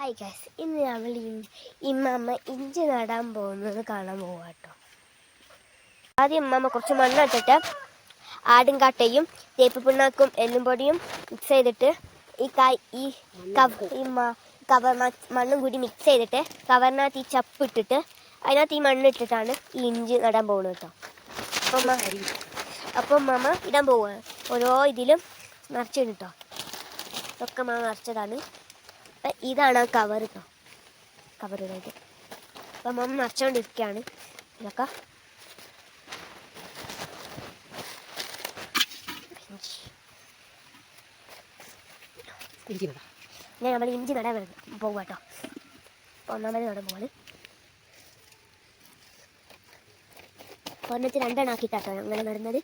Hi guess ഇന്ന് നമ്മൾ ഇമ്മമ്മ ഇഞ്ചി നടാൻ പോകുന്നത് കാണാൻ പോവാം കേട്ടോ. ആദ്യം ഇമ്മമ്മ കുറച്ച് മണ്ണിട്ടിട്ട് ആടും കാട്ടയും തേപ്പ് പിണ്ണാക്കും എല്ലും പൊടിയും മിക്സ് ചെയ്തിട്ട് ഈ കായ് ഈ ഈ കവർ മണ്ണും കൂടി മിക്സ് ചെയ്തിട്ട് കവറിനകത്ത് ഈ ചപ്പ് ഇട്ടിട്ട് അതിനകത്ത് ഈ മണ്ണിട്ടിട്ടാണ് ഈ ഇഞ്ചി നടാൻ പോകുന്നത് കേട്ടോ. അപ്പം അപ്പം മാമ ഇടാൻ പോവുകയാണ് ഓരോ ഇതിലും നിറച്ചിടും കേട്ടോ. ഇതൊക്കെ മാമ നിറച്ചതാണ്. അപ്പൊ ഇതാണ് ആ കവർ കേട്ടോ ഇതായിട്ട് അപ്പം മമ്മ നിറച്ചുകൊണ്ടിരിക്കുകയാണ് ഇതൊക്കെ ഇഞ്ചി നടാം ഞാൻ നമ്മൾ ഇഞ്ചി നടാൻ പോകും കേട്ടോ അപ്പോൾ ഒന്നാമത് നടാൻ പോകാൻ ഒന്നിച്ച് രണ്ടെണ്ണം ആക്കിയിട്ടാട്ടോ അങ്ങനെ നടുന്നത്.